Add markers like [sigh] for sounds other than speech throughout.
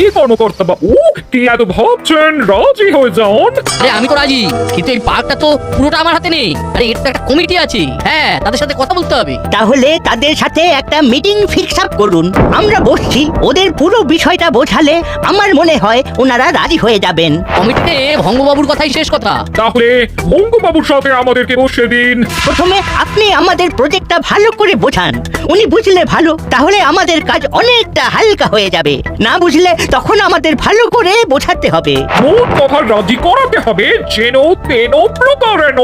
এই কর্মকর্তা বাবু কি এত ভাবছেন? রাজি হয়ে যান। আরে আমি তো রাজি কিন্তু এই পার্কটা তো পুরোটা আমার হাতে নেই। আরে এটা তো একটা কমিটি আছে। হ্যাঁ তাদের সাথে কথা বলতে হবে। তাহলে তাদের সাথে একটা মিটিং ফিক্স আপ করুন। আমরা বসছি ওদের পুরো বিষয়টা বোঝালে আমার মনে হয় ওনারা রাজি হয়ে যাবেন। কমিটিতে ভঙ্গবাবুর কথাই শেষ কথা। তাহলে বঙ্গবাবুর সাথে আমাদেরকে বসে দিন। প্রথমে আপনি আমাদের প্রজেক্টটা ভালো করে বোঝান। উনি বুঝলে ভালো তাহলে আমাদের কাজ অনেকটা হালকা হয়ে যাবে। না বুঝলে তখন আমাদের ভালো করে বোঝাতে হবে। মূল কথা রাজি করাতে হবে যেন তেন প্রকারেণ।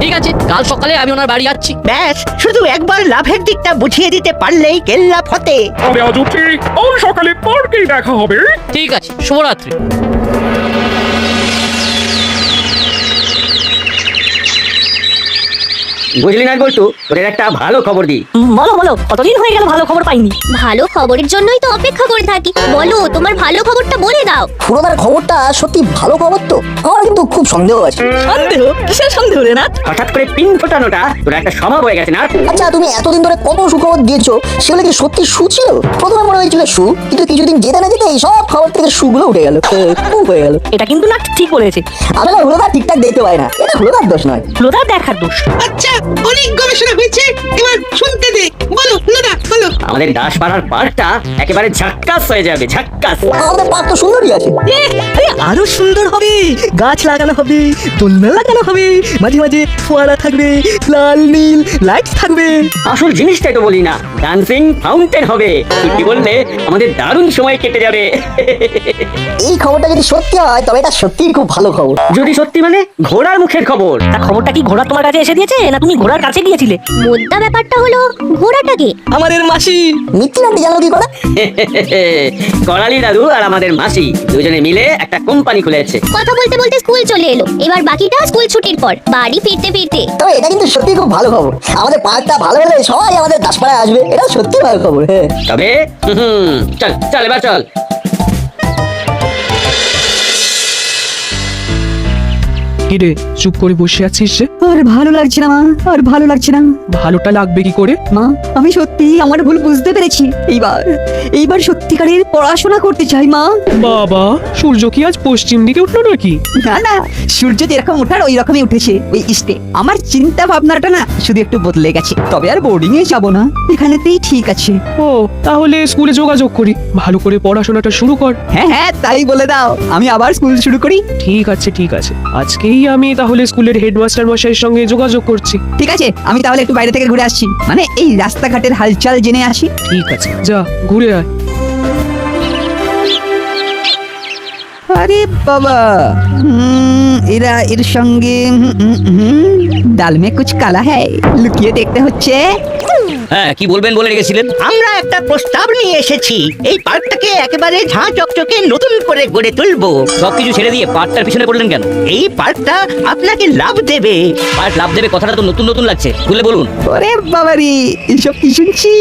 ঠিক আছে কাল সকালে আমি ওনার বাড়ি যাচ্ছি। ব্যাস শুধু একবার লাভের দিকটা বুঝিয়ে দিতে পারলেই কেল্লা ফতে। আমি আজ উঠি কাল সকালে পার্কেই দেখা হবে। ঠিক আছে শুভরাত্রি। বুঝলি না বলতু তোদের একটা ভালো খবর দি বলো বলো কতদিন হয়ে গেল ভালো খবর পাইনি? ভালো খবরের জন্যই তো অপেক্ষা করে থাকি। বলো তোমার ভালো খবরটা বলে দাও। পুরোনার খবরটা সত্যি ভালো খবর তো? আমার কিন্তু খুব সন্দেহ আছে। সন্দেহ? কিসের সন্দেহ রে না হঠাৎ করে পিন ফোটানোটা তোর একটা স্বভাব হয়ে গেছে না আচ্ছা তুমি এতদিন ধরে কত সুখবর দিয়েছ? সেগুলো কি সত্যি সু ছিল? প্রথমে মনে হয়েছিল সু কিন্তু কিছুদিন যেতে না যেতে এই সব খবর থেকে সুগুলো উঠে গেল। খুব হয়ে গেল। এটা কিন্তু না ঠিক বলেছে। আমি না হুলোদা ঠিকঠাক দেখতে পাই না। এটা হুলোদার দোষ নয়। লোদা দেখার দোষ। আচ্ছা অনেক গবেষণা হয়েছে। এবার শুনতে দে। বলো দাদা বলো। আমাদের দাসপাড়ার পার্কটা একেবারে ঝাক্কাস হয়ে যাবে ঝাক্কাস। আমাদের পার্ক তো সুন্দরই আছে। আরে আরও সুন্দর হবে। গাছ লাগানো হবে দোলনা লাগানো হবে। মাঝে মাঝে ফোয়ারা থাকবে লাল নীল লাইট থাকবে। আসল জিনিসটাই তো বলি না ডান্সিং ফাউন্টেন হবে। সত্যি বললে আমাদের দারুণ সময় কেটে যাবে। এই খবরটা যদি সত্যি হয় তবে এটা সত্যিই খুব ভালো খবর। যদি সত্যি মানে ঘোড়ার মুখের খবর। তা খবরটা কি ঘোড়া তোমার কাছে এসে দিয়েছে না তুমি ঘোড়ার কাছে গিয়েছিলে। মোদ্দা ব্যাপারটা হলো ঘোড়াটাকে। আমাদের মাসি। নাকি জানো কি করে? করালি দাদু আর আমাদের মাসি দুজনে মিলে একটা কোম্পানি খুলেছে। কথা বলতে বলতে স্কুল চলে এলো। এবার বাকিটা স্কুল ছুটির পর বাড়ি ফিরতে ফিরতে। তবে এটা কিন্তু সত্যি খুব ভালো খবর। আমাদের পার্কটা ভালো হলে সবাই আমাদের দাসপাড়ায় আসবে। এটা সত্যি ভালো খবর হ্যাঁ। তবে হুম, চল চল এবার চল। কিরে চুপ করে বসে আছিস যে? আর ভালো লাগছে না মা। আর ভালো লাগছে না। ভালোটা লাগবে কি করে? মা আমি সত্যি আমার ভুল বুঝতে পেরেছি। এইবার এইবার সত্যিকারের পড়াশোনা করতে চাই মা। বাবা সূর্য কি আজ পশ্চিম দিকে উঠল নাকি? না না সূর্য যেরকম ওঠার ওই রকমই উঠেছে। ওই ইস্টে আমার চিন্তা ভাবনাটা না শুধু একটু বদলে গেছে। তবে আর বোর্ডিং এ যাব না। এখানেতেই ঠিক আছে। ও তাহলে স্কুলে যোগাযোগ করি। ভালো করে পড়াশোনাটা শুরু কর। হ্যাঁ হ্যাঁ তাই বলে দাও। আমি আবার স্কুল শুরু করি। ঠিক আছে ঠিক আছে। আজকেই আমি তাহলে স্কুলের হেডমাস্টার মশাইয়ের সঙ্গে যোগাযোগ করছি। ঠিক আছে আমি তাহলে একটু বাইরে থেকে ঘুরে আসছি। মানে এই রাস্তাঘাটের হালচাল জেনে আসি। ঠিক আছে যা ঘুরে আয়। আরে বাবা হুম, এরা এর সঙ্গে হুম, হুম, হুম, ডাল মে কুছ কালা হ্যায়। লুকিয়ে দেখতে হচ্ছে। হ্যাঁ কি বলবেন বলে রেখেছিলেন? আমরা একটা প্রস্তাব নিয়ে এসেছি। এই পার্কটাকে একেবারে ঝাঁ চকচকে নতুন করে গড়ে তুলবো। সবকিছু ছেড়ে দিয়ে পার্কটার পিছনে পড়লেন কেন? এই পার্কটা আপনাকে লাভ দেবে। পার্ক লাভ দেবে কথাটা তো নতুন নতুন লাগছে। খুলে বলুন। ওরে বাবারি এসব কি শুনছি?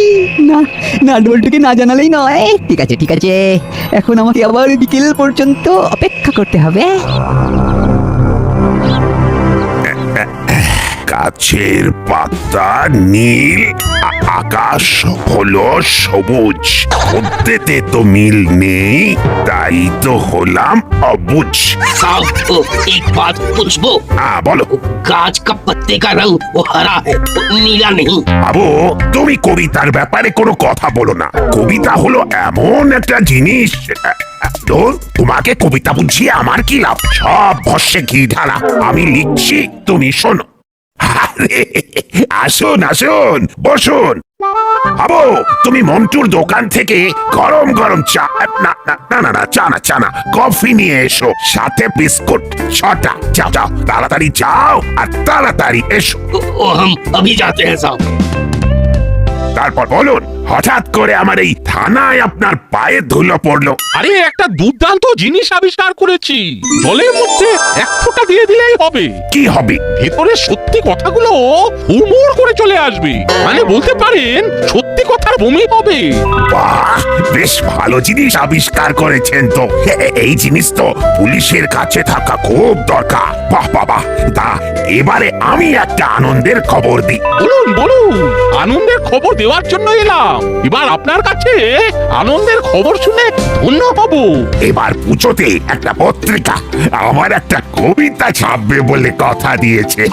না না ডোলটুকে না জানালেই নয়। ঠিক আছে ঠিক আছে। এখন আমাকে আবার বিকেল পর্যন্ত অপেক্ষা করতে হবে। গাছের পাতা নীল আ- আকাশ হলো সবুজ মধ্যেতে তো মিল নেই তাই তো হলাম অবুঝ साहब तो एक बात पूछबो আ, বলো गाछ का पत्ते का रंग वो हरा है वो नीला नहीं বাবু তুমি কবিতার ব্যাপারে কোনো কথা বলো না কবিতা হলো এমন একটা জিনিস আ, আ, ধুর, তোমাকে কবিতা বুঝিয়ে আমার কি লাভ সব ভস্যে ঘি ঢালা আমি লিখছি তুমি শোনো আরে, আসুন আসুন বসুন আবো তুমি মন্টুর দোকান থেকে গরম গরম চা না না না না না চা না চা না কফি নিয়ে এসো সাথে বিস্কুট ছটা যাও যাও তাড়াতাড়ি যাও আর তাড়াতাড়ি এসো वो हम अभी जाते हैं साहब তারপর বলুন হঠাৎ করে আমার এই থানায় আপনার পায়ে ধুলো পড়ল। আরে একটা দুর্দান্ত জিনিস আবিষ্কার করেছি। জলের মধ্যে এক ফোঁটা দিয়ে দিলেই হবে। কি হবে? ভেতরে সত্যি কথাগুলো হুড়মুড় করে চলে আসবে। মানে বলতে পারেন সত্যি কথার বমি হবে। বাহ বেশ ভালো জিনিস আবিষ্কার করেছেন তো। এ- এই জিনিস তো পুলিশের কাছে থাকা খুব দরকার। বাহ বাবা তা এবারে আমি একটা আনন্দের খবর দিই। বলুন বলুন। আনন্দের খবর দেওয়ার জন্য এলাম। এবার আপনার কাছে আনন্দের খবর শুনে ধন্য হব। এবার পুজোতে একটা পত্রিকা আমার একটা কবিতা ছাপবে বলে কথা দিয়েছে।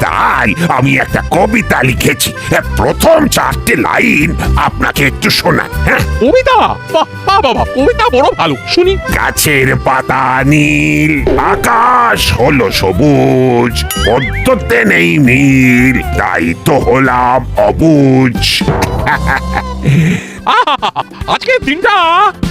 তাই আমি একটা কবিতা লিখেছি। প্রথম চারটে লাইন আপনাকে একটু শোনা হ্যাঁ? কবিতা? বাহ বাবা কবিতা বড় ভালো। শুনি। গাছের পাতা নীল আকাশ হলো সবুজ পদ্মতে নেই মিল তাই তো হলাম অবুজ। [laughs] আহা! আজকের দিনটা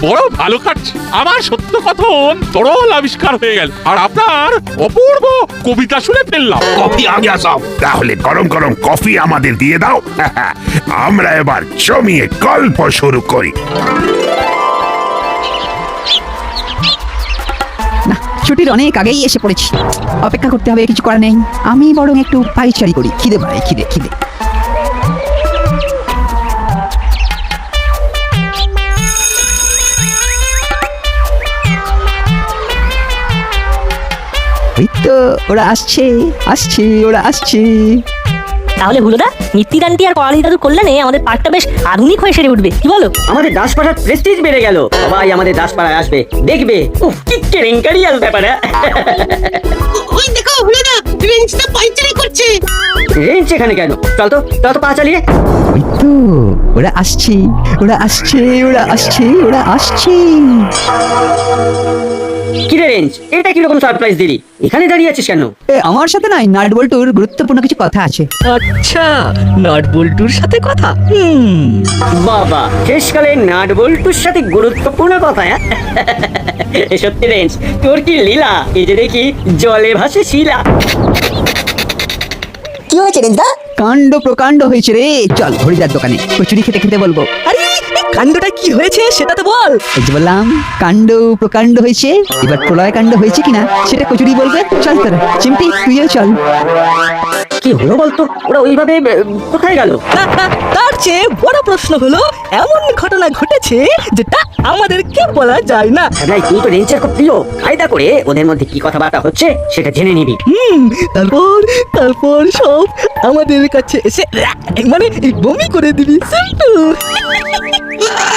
বড় ভালো কাটছে। আমার সত্য কথন তরল আবিষ্কার হয়ে গেল। আর আপনার অপূর্ব কবিতা শুনে ফেললাম। কফি আগে সব তাহলে গরম গরম কফি আমাদের দিয়ে দাও। [laughs] আমরা এবার জমিয়ে গল্প শুরু করি। ছুটির অনেক আগেই এসে পড়েছি। অপেক্ষা করতে হবে কিছু করার নেই। আমি বরং একটু পাইচারি করি। খিদে পায় খিদে খিদে। তো ওরা আসছে আসছে ওরা আসছে। তাহলে হুলোদা নিত্যিদান্তি আর করালি দাদুর কল্যাণে আমাদের পার্কটা বেশ আধুনিক হয়ে সেরে উঠবে। কি বলো? আমাদের দাসপাড়ার প্রেস্টিজ বেড়ে গেল। সবাই আমাদের দাসপাড়ায় আসবে। দেখবে। উফ কি কেলেঙ্কারিয়াল ব্যাপার হ্যাঁ? ওই দেখো হলুদা রেঞ্জটা পাইচারি করছে। রেঞ্জ এখানে কেন? চল তো চল তো পা চালিয়ে। ওই তো ওরা আসছে ওরা আসছে ওরা আসছে ওরা আসছে। কিরে রেঞ্জ এটা কীরকম সারপ্রাইজ দিলি? এখানে দাঁড়িয়ে আছিস কেন? এ, আমার সাথে নয় নাট বল্টুর গুরুত্বপূর্ণ কিছু কথা আছে। আচ্ছা নাট বল্টুর সাথে কথা? হুম। বাবা শেষকালে নাট বল্টুর সাথে গুরুত্বপূর্ণ কথা হ্যাঁ? এ সত্যি রেঞ্জ তোর কি লীলা? এই যে দেখি জলে ভাসে শিলা। কি হয়েছে রেঞ্জদা? কাণ্ড প্রকাণ্ড হয়েছে রে চল হরিদার দোকানে কচুরি খেতে খেতে বলব। আরে কাণ্ডটা কি হয়েছে সেটা তো বল। বললাম, কাণ্ড প্রকাণ্ড হয়েছে। এবার প্রলয় কাণ্ড হয়েছে কিনা, সেটা কচুরি বলবে। চল তোরা, চিমটি, তুইও চল। কি হলো বলতো? ওরা ওইভাবে কোথায় গেল? [laughs] তার চেয়ে বড় প্রশ্ন হলো এমন ঘটনা ঘটেছে যেটা আমাদেরকে বলা যায় না। ভাই তুই তো রেঞ্জের খুব প্রিয়। কায়দা করে ওদের মধ্যে কি কথাবার্তা হচ্ছে সেটা জেনে নিবি। হুম তারপর তারপর সব আমাদের কাছে এসে মানে বমি করে দিবি সিম্পল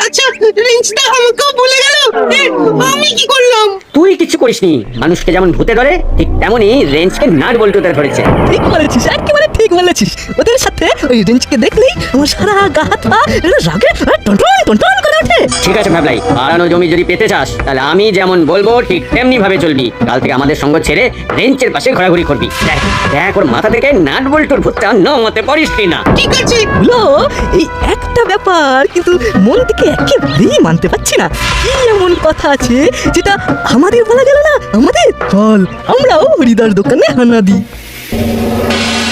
আচ্ছা রেঞ্জটা আমাকেও বলে আমি কি করলাম? তুই কিছু করিসনি। মানুষকে যেমন ভূতে ধরে ঠিক তেমনই রেঞ্জকে নাট বল্টুতে ধরেছে। ঠিক বলেছিস একেবারে ঠিক বলেছিস। ওদের সাথে ওই রেঞ্জকে দেখলেই আমার সারা গা হাত পা রাগে টনটন টনটন করে ওঠে। ঠিক আছে ভাবলাই হারানো জমি যদি পেতে চাস তাহলে আমি যেমন বলব ঠিক তেমনি ভাবে চলবি। কাল থেকে আমাদের সঙ্গ ছেড়ে রেঞ্চের পাশে ঘোরাঘুরি করবি। দেখ দেখ ওর মাথা থেকে নাট বল্টুর ভূতটা নমতে পারিস কি না ঠিক আছে হলো এই একটা ব্যাপার কিন্তু মন থেকে একেবারেই মানতে পারছি না। কি এমন কথা আছে যেটা আমাদের বলা গেল না? আমাদের? চল আমরাও হরিদার দোকানে হানা দিই।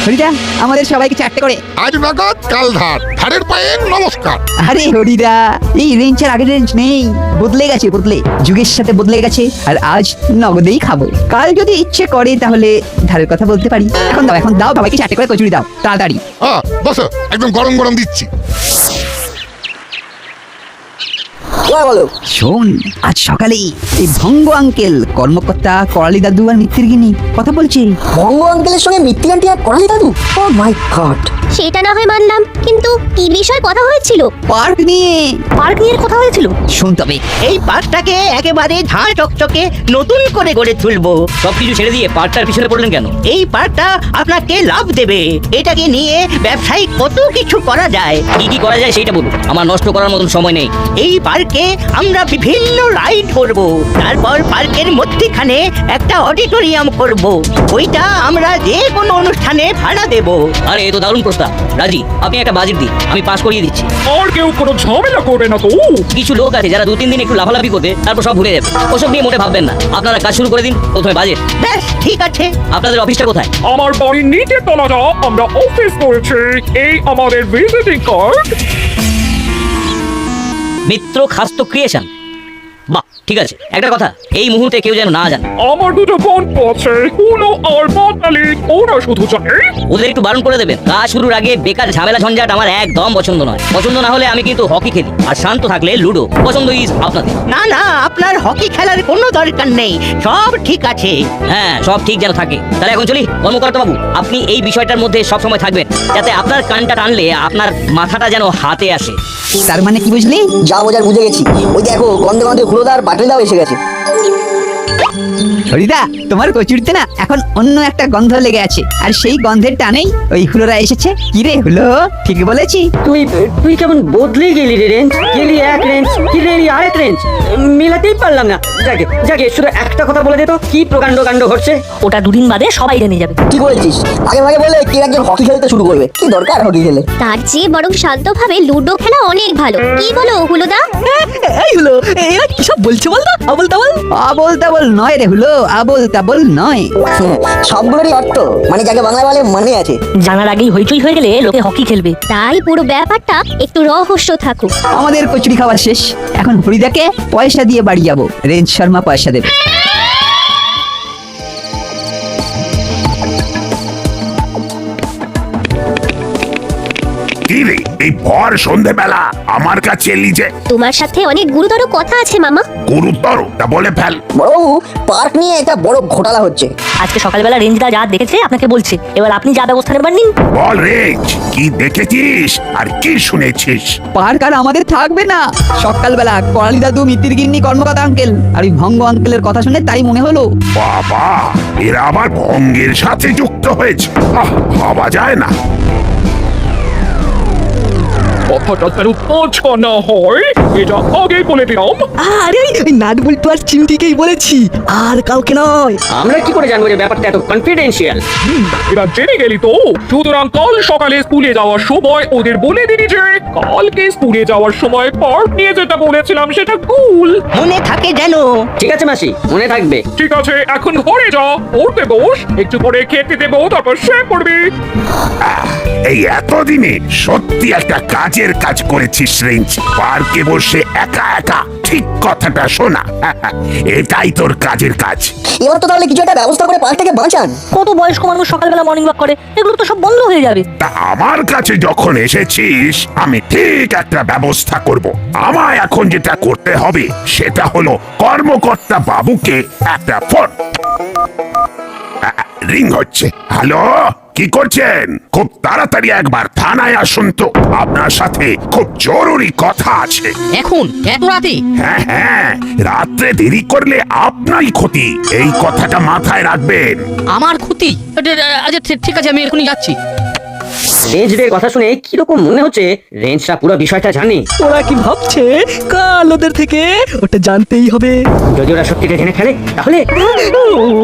হরিদা আমাদের সবাইকে চারটে করে। আজ নগদ কাল ধার। ধারের পায়ে নমস্কার। আরে হরিদা এই রেঞ্জের আগের রেঞ্জ নেই। বদলে গেছে বদলে। যুগের সাথে বদলে গেছে আর আজ নগদেই খাব। কাল যদি ইচ্ছে করে তাহলে ধারের কথা বলতে পারি। এখন দাও এখন দাও সবাইকে চারটে করে কচুরি দাও। তাড়াতাড়ি। বসো একদম গরম গরম দিচ্ছি। বলো। শোন আজ সকালেই এই ভঙ্গ আঙ্কেল কর্মকর্তা করালি দাদু আর মিত্তির গিনি কথা বলছে। বঙ্গ আঙ্কেলের সঙ্গে মৃত্যু আন্টি আর করালি দাদু? Oh my god. সেটা না হয় মানলাম কিন্তু কি বিষয় কথা হয়েছিল। পার্ক নিয়ে। পার্ক নিয়ে কথা হয়েছিল? শোন তবে এই পার্কটাকে একেবারে ঝাঁ চকচকে নতুন করে গড়ে তুলবো। সবকিছু ছেড়ে দিয়ে পার্কটার পিছনে পড়লেন কেন? এই পার্কটা আপনাকে লাভ দেবে। এটাকে নিয়ে ব্যবসায়িক কত কিছু করা যায়। কি কি করা যায় সেইটা বলুন। আমার নষ্ট করার মতন সময় নেই। এই পার্কে আমরা বিভিন্ন রাইড করব। তারপর পার্কের মধ্যেখানে একটা অডিটোরিয়াম করব। ওইটা আমরা যে কোনো অনুষ্ঠানে ভাড়া দেব। আরে এ তো দারুণ প্রস্তাব। রাজি আপনি একটা বাজেট দিন আমি পাস করিয়ে দিচ্ছি। আর কেউ কোনো ঝামেলা করবে না তো? কিছু লোক আছে যারা দু তিন দিন একটু লাফালাফি করবে তারপর সব ভুলে যাবে। ওসব নিয়ে মোটে ভাববেন না। আপনারা কাজ শুরু করে দিন প্রথমে বাজেট। ব্যাস ঠিক আছে। আপনাদের অফিসটা কোথায়? আমার বাড়ির নিচের তলাটা আমরা অফিস করেছি। এই আমাদের ভিজিটিং কার্ড মিত্র খাস্ত ক্রিয়েশন বাহ ঠিক আছে। একটা কথা এই মুহূর্তে কেউ যেন না জানে। আমার দুটো বোন আর ওরা শুধু জানে। ওদের একটু বারণ করে দেবেন। কাজ শুরুর আগে বেকার ঝামেলা ঝঞ্ঝাট আমার একদম পছন্দ নয়। পছন্দ না হলে আমি কিন্তু হকি খেলি। আর শান্ত থাকলে লুডো। পছন্দ ইজ আপনাদের। না না আপনার হকি খেলার কোনো দরকার নেই। সব ঠিক আছে। হ্যাঁ সব ঠিক যেন থাকে। তাহলে এখন চলি কর্মকর্তা বাবু আপনি এই বিষয়টার মধ্যে সব সময় থাকবেন। যাতে আপনার কানটা টানলে আপনার মাথাটা যেন হাতে আসে। তার মানে কি বুঝলি? যা বোঝার বুঝে গেছি। ওই দেখো গন্ধে গন্ধে হুলোদার বাটলিদাও এসে গেছে। হরিদা তোমার কচুরিতে না এখন অন্য একটা গন্ধ লেগে আছে। আর সেই গন্ধের টানেই ওই হুলোরা এসেছে। কি রে হুলো? ঠিক বলেছি? তুই তুই কেমন বদলে গেলি রে রেঞ্জ? গেলি এক রেঞ্জ কি রে আরেক রেঞ্জ। মিলাতেই পারলাম না। যাকে যাকে শুধু একটা কথা বলে দে তো কি প্রকাণ্ড কাণ্ড ঘটছে? ওটা দুদিন বাদে সবাই জেনে যাবে। কি বলেছিস? আগে ভাগে বলে কে একজন হকি খেলতে শুরু করবে? কি দরকার হকি খেলে তার চেয়ে বরং শান্তভাবে লুডো খেলা অনেক ভালো। কি বলো হুলোদা? এই হলো এরা কি সব বলছে বলতো? আবল তাবল? আবল তাবল নয় রে হুলো। আবল তাবল নয়। হুম, সবগুলোরই অর্থ মানে যাকে বাংলা বলে মানে আছে। জানার আগেই হইচই হয়ে গেলে লোকে হকি খেলবে। তাই পুরো ব্যাপারটা একটু রহস্য থাকুক। আমাদের কচুরি খাওয়া শেষ। এখন হরিদাকে পয়সা দিয়ে বাড়ি যাব। রেঞ্জ শর্মা পয়সা দেবে। কি রে এই ভর সন্ধেবেলা আমার কাছে এলি যে। তোমার সাথে অনেক গুরুতর কথা আছে মামা। গুরুতর? তা বলে ফেল। বড়বাবু পার্ক নিয়ে একটা বড় ঘোটালা হচ্ছে। আজকে সকালবেলা রেঞ্জদা যা দেখেছে আপনাকে বলছে। এবার আপনি যা ব্যবস্থা নেবার নিন। বল রেঞ্জ কি দেখেছিস আর কি শুনেছিস? পার্ক আর আমাদের থাকবে না। সকালবেলা করালি দাদু মিত্তির গিন্নি কর্মকর্তা আঙ্কেল আর ওই ভঙ্গ আঙ্কেলের কথা শুনে তাই মনে হলো। বাবা এরা আবার ভঙ্গের সাথে যুক্ত হয়েছে। আহ, ভাবা যায় না। কথাটা যেন পাঁচা না হয় এটা আগেই বলে দিলাম। আরে ওই নাট বল্টু আর চিমটিকেই বলেছি আর কাউকে নয়। আমরা কি করে জানব যে ব্যাপারটা এত কনফিডেন্সিয়াল এরা জেনে গেলি তো। সুতরাং কাল সকালে স্কুলে যাওয়ার সময় ওদের বলে দিবি যে কালকে স্কুলে যাওয়ার সময় পার্ক নিয়ে যেটা বলেছিলাম সেটা ভুল। মনে থাকে যেন। ঠিক আছে মাসি মনে থাকবে। ঠিক আছে এখন ঘরে যা পড়তে বস একটু পরে খেতে দেবো তারপর সে করবি। এই এতদিনে সত্যি একটা কাজের কাজ করেছিস রেঞ্জ। পার্কে বসে একা একা ঠিক কথাটা শোনা। [laughs] এটাই তোর কাজের কাজ। এবার তো তাহলে কিছু একটা ব্যবস্থা করে পার্কটাকে বাঁচান। কত বয়স্ক মানুষ সকালবেলা মর্নিং ওয়াক করে এগুলো তো সব বন্ধ হয়ে যাবে। তা আমার কাছে যখন এসেছিস আমি ঠিক একটা ব্যবস্থা করব। আমায় এখন যেটা করতে হবে সেটা হলো কর্মকর্তা বাবুকে একটা ফোন। রিং হচ্ছে। হ্যালো? কি করছেন? খুব তাড়াতাড়ি একবার থানায় আসুন তো। আপনার সাথে খুব জরুরি কথা আছে। এখন এত রাতে? হ্যাঁ হ্যাঁ রাত্রে দেরি করলে আপনারই ক্ষতি। এই কথাটা মাথায় রাখবেন। আমার ক্ষতি? আচ্ছা ঠিক- ঠিক আছে আমি এখনই যাচ্ছি। রেঞ্জদের কথা শুনে কীরকম মনে হচ্ছে রেঞ্জটা পুরো বিষয়টা জানে? ওরা কি ভাবছে? কাল ওদের থেকে ওটা জানতেই হবে। যদি ওরা সত্যিটা জেনে ফেলে তাহলে?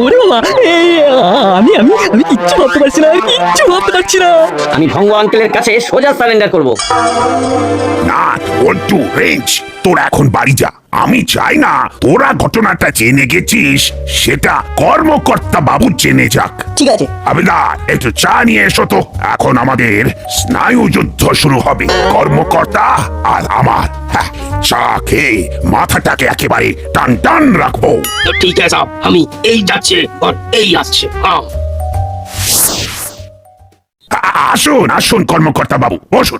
ওরে বাবা এই আমি আমি আমি কিচ্ছু ভাবতে পারছি না কিচ্ছু ভাবতে পারছি না। আমি ভঙ্গ আঙ্কেলের কাছে সোজা সারেন্ডার করব। না পল্টু রেঞ্জ তোরা এখন বাড়ি যা। আমি চাই না তোরা ঘটনাটা জেনে গেছিস সেটা কর্মকর্তা বাবু জেনে যাক। ঠিক আছে। আবেদা একটু চা নিয়ে এসো তো। এখন আমাদের স্নায়ু যুদ্ধ শুরু হবে। কর্মকর্তা আর আমার। হ্যাঁ, চা খেয়ে মাথাটাকে একেবারে টান টান রাখব। ঠিক আছে আমি এই যাচ্ছে আর এই আসছে। হ্যাঁ। আ- আসুন আসুন কর্মকর্তা বাবু বসুন।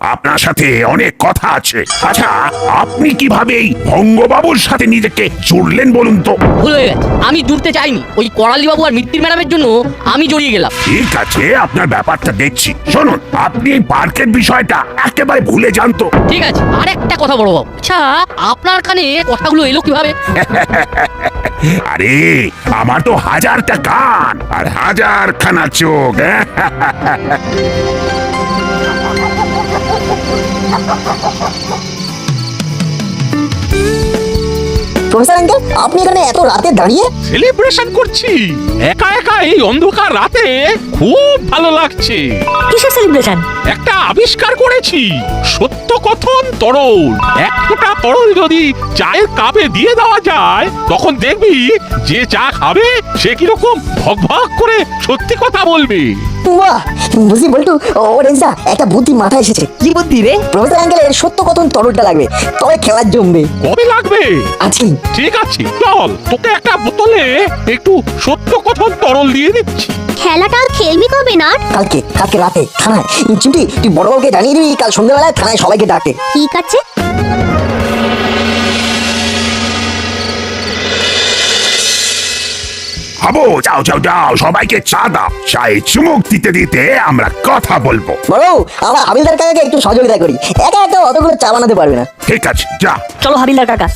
আপনার সাথে অনেক কথা আছে। আচ্ছা আপনি কীভাবে এই ভঙ্গবাবুর সাথে নিজেকে জুড়লেন বলুন তো? ভুল হয়ে গেছে। আমি জুড়তে চাইনি। ওই করালি বাবু আর মিত্তির ম্যাডামের জন্য আমি জড়িয়ে গেলাম। ঠিক আছে আপনার ব্যাপারটা দেখছি। শুনুন আপনি এই পার্কের বিষয়টা একেবারে ভুলে যান তো। ঠিক আছে আর একটা কথা বড় বাবু। আচ্ছা আপনার কানে কথাগুলো এলো কীভাবে? [laughs] আরে আমার তো হাজারটা কান আর হাজার খানা চোখ। হ্যাঁ? [laughs] প্রফেসর আঙ্কেল আপনি এখানে এত রাতে দাঁড়িয়ে? সেলিব্রেশন করছি। একা একা এই অন্ধকার রাতে খুব ভালো লাগছে। কিসের সেলিব্রেশন একটা আবিষ্কার করেছি। সত্য কথন তরল। এক ফোঁটা তরল যদি চায়ের কাপে দিয়ে দেওয়া যায় তখন দেখবি যে চা খাবে সে কীরকম ভক ভক করে সত্যি কথা বলবে। বাহ বুঝলি বলটু ও রেঞ্জা একটা বুদ্ধি মাথায় এসেছে। কি বুদ্ধি রে? প্রফেসর আঙ্কেলের সত্য কথন তরলটা লাগবে তবে খেলার জমবে। কবে লাগবে? আজকেই। ঠিক আছে চল তোকে একটা বোতলে একটু সত্য কথন তরল দিয়ে দিচ্ছি। খেলাটা আর খেলবি কবে না কালকে কালকে রাতে থানায়। চিমটি তুই বড় বাবুকে জানিয়ে দিবি কাল সন্ধ্যাবেলায় থানায় সবাইকে ডাকে ঠিক আছে। হাবো যাও যাও যাও সবাইকে চা দাও। চায়ে চুমুক দিতে দিতে আমরা কথা বলব। বড় আমরা হাবিলদার কাকাকে একটু সহযোগিতা করি। একা একা অতগুলো চা বানাতে পারবে না। ঠিক আছে যা। চলো হাবিলদার কাকা।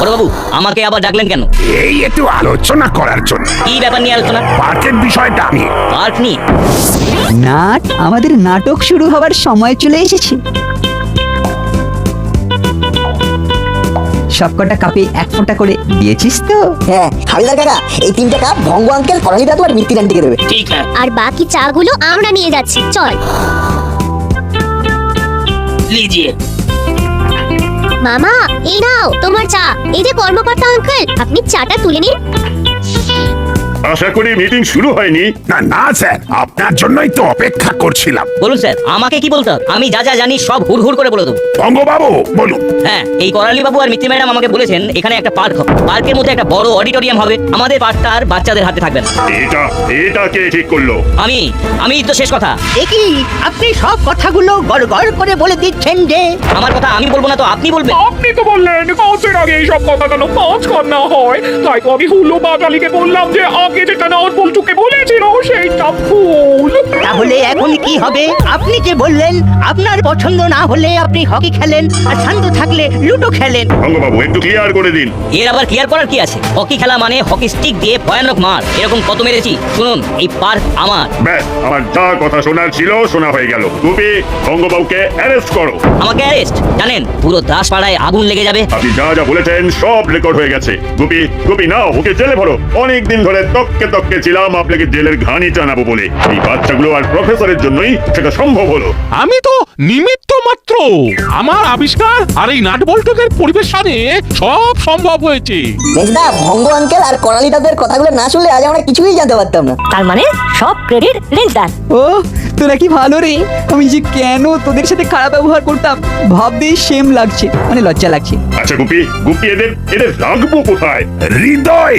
বড়বাবু আমাকে আবার ডাকলেন কেন? এই একটু আলোচনা করার জন্য। কি ব্যাপার নিয়ে আলোচনা? পার্কের বিষয়টা নিয়ে পার্ক নিয়ে? নাট আমাদের নাটক শুরু হবার সময় চলে এসেছে। সবকটা কাপে এক ফোঁটা করে দিয়েছিস তো? হ্যাঁ হালদার কাকা এই তিনটা কাপ ভঙ্গ আঙ্কেল করালি দাদু আর মিত্তির আন্টিকে দেবে। ঠিক আছে। আর বাকি চা গুলো আমরা নিয়ে যাচ্ছি চল। লিজিয়ে। মামা এই নাও তোমার চা। এই যে কর্মকর্তা আঙ্কেল আপনি চাটা তুলে নিন। আশা করি মিটিং শুরু হয়নি। না না স্যার। আপনার জন্যই তো অপেক্ষা করছিলাম। বলুন স্যার আমাকে কি বলতে হবে? আমি যা যা জানি সব হুড় হুড় করে বলে দেবো। বঙ্গবাবু বলুন। হ্যাঁ এই করালি বাবু আর মিত্তি ম্যাডাম আমাকে বলেছেন এখানে একটা পার্ক হবে। পার্কের মধ্যে একটা বড় অডিটোরিয়াম হবে। আমাদের পার্কটা আর বাচ্চাদের হাতে থাকবে না। এটা এটা কে ঠিক করল? আমি আমি তো শেষ কথা। একই আপনি সব কথাগুলো গড় গড় করে বলে দিচ্ছেন যে আমার কথা আমি বলব না তো আপনি বলবেন? আপনি তো বললেন কাজের আগে এইসব কথা যেন পাঁচ কর না হয়। তাই তো আমি হুলো বাটালিকে বললাম যে আগে যেটা নাট বল্টুকে বলেছিল সেইটা ভুল। তাহলে এখন কি হবে? আপনি যে বললেন? আপনার পছন্দ না হলে আপনি হকি খেলেন আর শান্ত থাকলে লুডো খেলেন। একটু ক্লিয়ার করে দিন। এর আবার ক্লিয়ার করার কি আছে? হকি খেলা মানে হকি স্টিক দিয়ে ভয়ানক মার। এরকম কত মেরেছি? শুনুন এই পার্ক আমার। ব্যাস আমার যা কথা শোনার ছিল শোনা হয়ে গেল। অ্যারেস্ট করো। আমাকে অ্যারেস্ট জানেন পুরো দাসপাড়ায় আগুন লেগে যাবে। আপনি যা যা বলেছেন সব রেকর্ড হয়ে গেছে। গুপি গুপি নাও ওকে জেলে ভরো। অনেক দিন ধরে তককে তককে ছিলাম আপনাকে জেলের ঘানি টানাবো বলে। এই বাচ্চাগুলো আর প্রফেসরের জন্যই সেটা সম্ভব হলো। আমি তো নিমিত্ত মাত্র। আমার আবিষ্কার আর এই নাটবল্টুদের পরিবেশনে সব সম্ভব হয়েছে। রেঞ্জদা ভঙ্গ আঙ্কেল আর করালি দাদের কথাগুলো না শুনলে আজ আমরা কিছুই জানতে পারতাম না। তার মানে সব ক্রেডিট রেঞ্জদার ও তোরা কি ভালো রে? আমি যে কেন তোদের সাথে খারাপ ব্যবহার করতাম? ভাবতেই সেম লাগছে মানে লজ্জা লাগছে। আচ্ছা গুপি গুপি, এদের এদের রাখব কোথায়? হৃদয়!